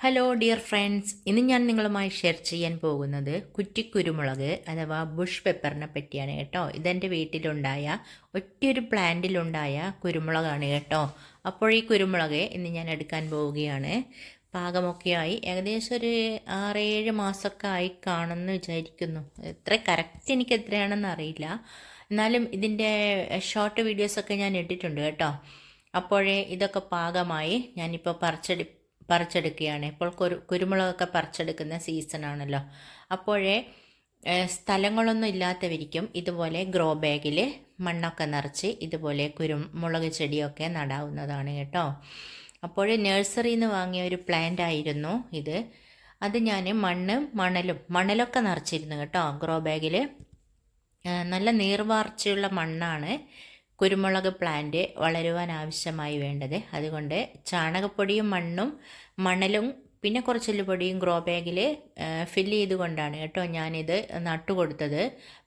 Hello dear friends ഇന്ന് ഞാൻ നിങ്ങളുമായി ഷെയർ ചെയ്യാൻ പോകുന്നത് കുറ്റിക്കുരുമുളക് അഥവാ ബുഷ് പെപ്പറിനെ പറ്റിയാണ് കേട്ടോ. ഇതെന്റെ വീട്ടിലുണ്ടായ ഒറ്റയൊരു പ്ലാന്റിലുണ്ടായ കുരുമുളകാണ് കേട്ടോ. അപ്പോൾ ഈ കുരുമുളക് ഇന്ന് ഞാൻ എടുക്കാൻ പോവുകയാണ്. പാകമൊക്കെയായി. ഏകദേശം ഒരു ആറേഴ് മാസമൊക്കെ ആയി കാണുമെന്ന് വിചാരിക്കുന്നു. എത്ര കറക്റ്റ് എനിക്ക് എത്രയാണെന്ന് അറിയില്ല. എന്നാലും ഇതിന്റെ ഷോർട്ട് വീഡിയോസൊക്കെ ഞാൻ ഇട്ടിട്ടുണ്ട് കേട്ടോ. അപ്പോഴേ ഇതൊക്കെ പാകമായി. ഞാനിപ്പോൾ പറിച്ചെടു പറിച്ചെടുക്കുകയാണ്. ഇപ്പോൾ കുരു കുരുമുളകൊക്കെ പറിച്ചെടുക്കുന്ന സീസണാണല്ലോ അപ്പോഴേ സ്ഥലങ്ങളൊന്നും ഇല്ലാത്തവരിക്കും ഇതുപോലെ ഗ്രോ ബാഗിൽ മണ്ണൊക്കെ നിറച്ച് ഇതുപോലെ കുരുമുളക് ചെടിയൊക്കെ നടാവുന്നതാണ് കേട്ടോ. അപ്പോൾ നഴ്സറിയിൽ നിന്ന് വാങ്ങിയ ഒരു പ്ലാന്റ് ആയിരുന്നു ഇത്. അത് ഞാൻ മണ്ണ് മണലും മണലൊക്കെ നിറച്ചിരുന്നു കേട്ടോ. ഗ്രോ ബാഗിൽ നല്ല നീർവാർച്ചയുള്ള മണ്ണാണ്. കുരുമുളക് പ്ലാന്റ് വളരുവാൻ ആവശ്യമായി വേണ്ടത്. അതുകൊണ്ട് ചാണകപ്പൊടിയും മണ്ണും മണലും പിന്നെ കുറച്ച് പൊടിയും ഗ്രോ ബാഗിൽ ഫില്ല് ചെയ്തുകൊണ്ടാണ് കേട്ടോ ഞാനിത് നട്ടുകൊടുത്തത്.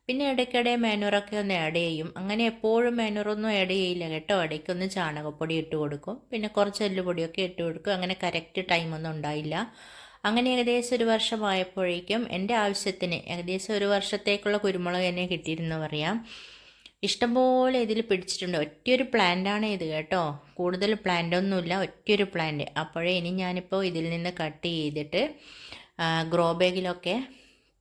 പിന്നെ ഇടയ്ക്കിടെ മാനുറൊക്കെ ഒന്ന് ആഡ് ചെയ്യും. അങ്ങനെ എപ്പോഴും മാനുറൊന്നും ആഡ് ചെയ്യില്ല കേട്ടോ. ഇടയ്ക്കൊന്ന് ചാണകപ്പൊടി ഇട്ട് കൊടുക്കും. പിന്നെ കുറച്ച് എല്ലുപൊടിയൊക്കെ ഇട്ട് കൊടുക്കും. അങ്ങനെ കറക്റ്റ് ടൈമൊന്നും ഉണ്ടായില്ല. അങ്ങനെ ഏകദേശം ഒരു വർഷമായപ്പോഴേക്കും എന്റെ ആവശ്യത്തിന് ഏകദേശം ഒരു വർഷത്തേക്കുള്ള കുരുമുളക് എന്നെ കിട്ടിയിരുന്നു പറയാം. ഇഷ്ടംപോലെ ഇതിൽ പിടിച്ചിട്ടുണ്ട്. ഒറ്റയൊരു പ്ലാന്റാണ് ഇത് കേട്ടോ. കൂടുതൽ പ്ലാന്റ് ഒന്നുമില്ല ഒറ്റയൊരു പ്ലാന്റ് അപ്പോഴേ ഇനി ഞാനിപ്പോൾ ഇതിൽ നിന്ന് കട്ട് ചെയ്തിട്ട് ഗ്രോ ബാഗിലൊക്കെ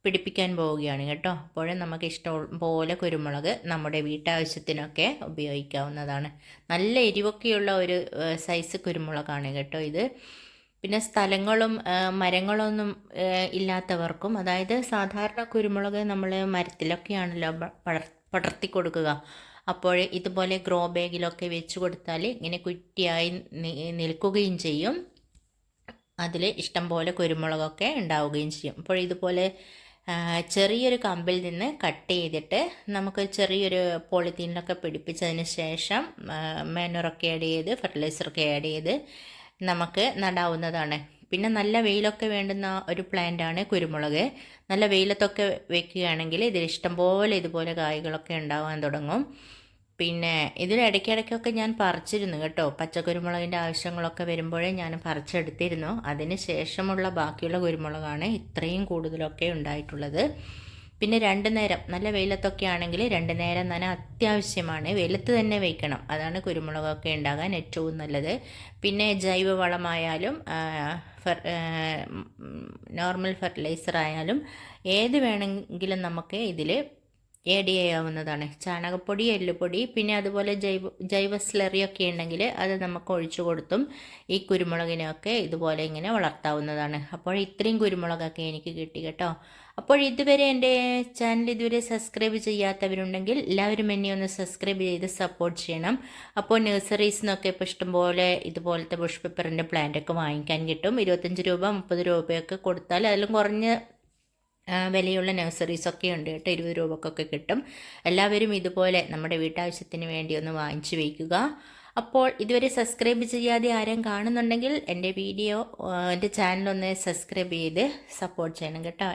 പിടിപ്പിക്കാൻ പോവുകയാണ് കേട്ടോ. അപ്പോഴേ നമുക്ക് ഇഷ്ടം പോലെ കുരുമുളക് നമ്മുടെ വീട്ടാവശ്യത്തിനൊക്കെ ഉപയോഗിക്കാവുന്നതാണ്. നല്ല എരിവൊക്കെയുള്ള ഒരു സൈസ് കുരുമുളകാണ് കേട്ടോ ഇത്. പിന്നെ സ്ഥലങ്ങളും മരങ്ങളൊന്നും ഇല്ലാത്തവർക്കും അതായത് സാധാരണ കുരുമുളക് നമ്മൾ മരത്തിലൊക്കെയാണല്ലോ പടർത്തി കൊടുക്കുക. അപ്പോൾ ഇതുപോലെ ഗ്രോ ബാഗിലൊക്കെ വെച്ച് കൊടുത്താൽ ഇങ്ങനെ കുറ്റിയായി നിൽക്കുകയും ചെയ്യും. അതിൽ ഇഷ്ടം പോലെ കുരുമുളകൊക്കെ ഉണ്ടാവുകയും ചെയ്യും. അപ്പോൾ ഇതുപോലെ ചെറിയൊരു കമ്പിൽ നിന്ന് കട്ട് ചെയ്തിട്ട് നമുക്ക് ചെറിയൊരു പോളിത്തീനിലൊക്കെ പിടിപ്പിച്ചതിന് ശേഷം മാനുറൊക്കെ ആഡ് ചെയ്ത് ഫെർട്ടിലൈസറൊക്കെ ആഡ് ചെയ്ത് നമുക്ക് നടാവുന്നതാണ്. പിന്നെ നല്ല വെയിലൊക്കെ വേണ്ടുന്ന ഒരു പ്ലാന്റ് ആണ് കുരുമുളക്. നല്ല വെയിലത്തൊക്കെ വെക്കുകയാണെങ്കിൽ ഇതിൽ ഇഷ്ടംപോലെ ഇതുപോലെ കായ്കളൊക്കെ ഉണ്ടാവാൻ തുടങ്ങും. പിന്നെ ഇതിൽ ഇടയ്ക്കിടയ്ക്കൊക്കെ ഞാൻ പറിച്ചിരുന്നു കേട്ടോ. പച്ചക്കുരുമുളകിന്റെ ആവശ്യങ്ങളൊക്കെ വരുമ്പോഴേ ഞാൻ പറിച്ചെടുത്തിരുന്നു. അതിന് ശേഷമുള്ള ബാക്കിയുള്ള കുരുമുളകാണ് ഇത്രയും കൂടുതലൊക്കെ ഉണ്ടായിട്ടുള്ളത്. പിന്നെ രണ്ട് നേരം നല്ല വെയിലത്തൊക്കെ ആണെങ്കിൽ രണ്ട് നേരം നന അത്യാവശ്യമാണ്. വെയിലത്ത് തന്നെ വയ്ക്കണം. അതാണ് കുരുമുളകൊക്കെ ഉണ്ടാകാൻ ഏറ്റവും നല്ലത്. പിന്നെ ജൈവവളമായാലും നോർമൽ ഫെർട്ടിലൈസർ ആയാലും ഏത് വേണമെങ്കിലും നമുക്ക് ഇതിൽ ഏഡ് ചെയ്യാവുന്നതാണ് ചാണകപ്പൊടി എല്ലുപൊടി പിന്നെ അതുപോലെ ജൈവ ജൈവ സ്ലറിയൊക്കെ ഉണ്ടെങ്കിൽ അത് നമുക്ക് ഒഴിച്ചു കൊടുത്തും ഈ കുരുമുളകിനെയൊക്കെ ഇതുപോലെ ഇങ്ങനെ വളർത്താവുന്നതാണ്. അപ്പോൾ ഇത്രയും കുരുമുളകൊക്കെ എനിക്ക് കിട്ടി കേട്ടോ. അപ്പോൾ ഇതുവരെ എന്റെ ചാനൽ ഇതുവരെ സബ്സ്ക്രൈബ് ചെയ്യാത്തവരുണ്ടെങ്കിൽ എല്ലാവരും എന്നെ ഒന്ന് സബ്സ്ക്രൈബ് ചെയ്ത് സപ്പോർട്ട് ചെയ്യണം. അപ്പോൾ നഴ്സറീസ് നിന്നൊക്കെ ഇപ്പോൾ ഇഷ്ടംപോലെ ഇതുപോലത്തെ ബുഷ് പേപ്പറിന്റെ പ്ലാന്റൊക്കെ വാങ്ങിക്കാൻ കിട്ടും. ഇരുപത്തഞ്ച് രൂപ മുപ്പത് രൂപയൊക്കെ കൊടുത്താൽ അതിലും കുറഞ്ഞ വിലയുള്ള നഴ്സറീസൊക്കെ ഉണ്ട് കേട്ടോ. ഇരുപത് രൂപക്കൊക്കെ കിട്ടും. എല്ലാവരും ഇതുപോലെ നമ്മുടെ വീട്ടാവശ്യത്തിന് വേണ്ടി ഒന്ന് വാങ്ങിച്ചു വയ്ക്കുക. അപ്പോൾ ഇതുവരെ സബ്സ്ക്രൈബ് ചെയ്യാതെ ആരും കാണുന്നുണ്ടെങ്കിൽ എന്റെ വീഡിയോ എന്റെ ചാനലൊന്ന് സബ്സ്ക്രൈബ് ചെയ്ത് സപ്പോർട്ട് ചെയ്യണം കേട്ടോ.